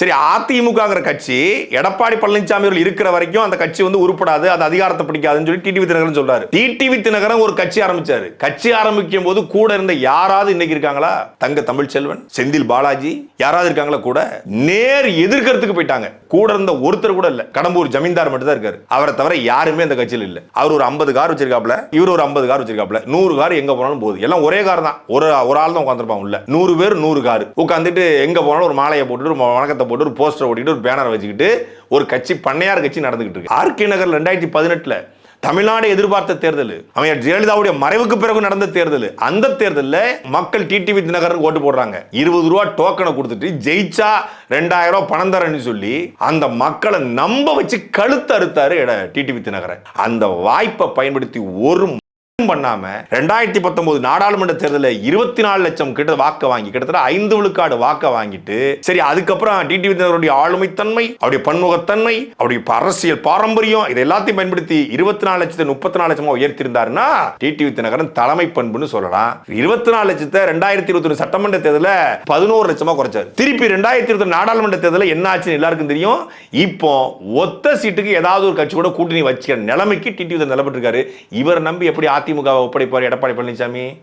சரி அதிமுகங்கிற கட்சி எடப்பாடி பழனிசாமி அவர்கள் இருக்கிற வரைக்கும் அந்த கட்சி வந்து உருப்படாது அது அதிகாரத்தை பிடிக்காதுன்னு சொல்லி டிடிவி தினகரன் சொல்றாரு. டிடிவி தினகரன் ஒரு கட்சி ஆரம்பிச்சாரு. கட்சி ஆரம்பிக்கும் போது கூட இருந்த யாராவது இன்னைக்கு இருக்காங்களா? தங்க தமிழ் செல்வன் செந்தில் பாலாஜி யாராவது இருக்காங்களா கூட? நேர் எதிர்க்கிறதுக்கு போயிட்டாங்க. கூட இருந்த ஒருத்தர் கூட இல்ல. கடம்பூர் ஜமீன்தார் மட்டும் தான் இருக்காரு. அவரை தவிர யாருமே அந்த கட்சியில் இல்ல. அவர் ஒரு ஐம்பது கார் வச்சிருக்காப்ல இவர் ஒரு ஐம்பது கார் வச்சிருக்காப்ல நூறு கார் எங்க போனாலும் போகுது எல்லாம் ஒரே கார் தான். ஒரு ஒரு ஆள் தான் உட்காந்துருப்பாங்க உள்ள. நூறு பேர் நூறு கார். உட்காந்துட்டு எங்க போனாலும் ஒரு மாலையை போட்டுட்டு வணக்கத்தை போட்டு ஒரு போஸ்டர் ஓட்டிட்டு ஒரு பேனர் வச்சுக்கிட்டு ஒரு கட்சி பண்ணையார் கட்சி நடந்துகிட்டு இருக்கு. ஆர்கே நகர் ரெண்டாயிரத்தி பதினெட்டுல தமிழ்நாடு எதிர்பார்த்த தேர்தல் அவன் ஜெயலலிதாவுடைய மறைவுக்கு பிறகு நடந்த தேர்தல் அந்த தேர்தலில் மக்கள் டிடிவி தினகரன் ஓட்டு போடுறாங்க. இருபது ரூபா டோக்கனை கொடுத்துட்டு ஜெயிச்சா ரெண்டாயிரம் ரூபா பணம் தரேன்னு சொல்லி அந்த மக்களை நம்ப வச்சு கழுத்து அறுத்தாரு டிடிவி தினகரன். அந்த வாய்ப்பை பயன்படுத்தி ஒரு பண்ணாம ரெண்டாயிரத்தி பத்தொன்பது நாடாளுமன்ற தேர்தலில் இருபத்தி நாலு லட்சம் கிட்ட வாக்க வாங்கி கிட்டத்தட்ட ஐந்து விழுக்காடு வாக்க வாங்கிட்டு சரி அதுக்கப்புறம் டிடிவி தினகரனுடைய ஆளுமைத்தன்மை அவருடைய பன்முகத்தன்மை அவருடைய அரசியல் பாரம்பரியம் இதை எல்லாத்தையும் பயன்படுத்தி இருபத்தி நாலு லட்சத்தை முப்பத்தி நாலு லட்சமா உயர்த்திருந்தாருன்னா டிடிவி தினகரன் தலைமை பண்புன்னு சொல்லலாம். இருபத்தி நாலு லட்சத்தை ரெண்டாயிரத்தி இருபத்தி ஒன்று சட்டமன்ற தேர்தலில் பதினோரு லட்சமா குறைச்சார். திருப்பி ரெண்டாயிரத்தி இருபத்தி நாடாளுமன்ற தேர்தலில் என்ன ஆச்சுன்னு எல்லாருக்கும் தெரியும். இப்போ ஒத்த சீட்டுக்கு ஏதாவது ஒரு கட்சி கூட கூட்டணி வச்சுக்கிற நிலைமைக்கு டிடிவி நிலப்பட்டிருக்காரு இவர் நம்பி எப்படி அதிமுகவை ஒப்படைப்பார் எடப்பாடி பழனிசாமி.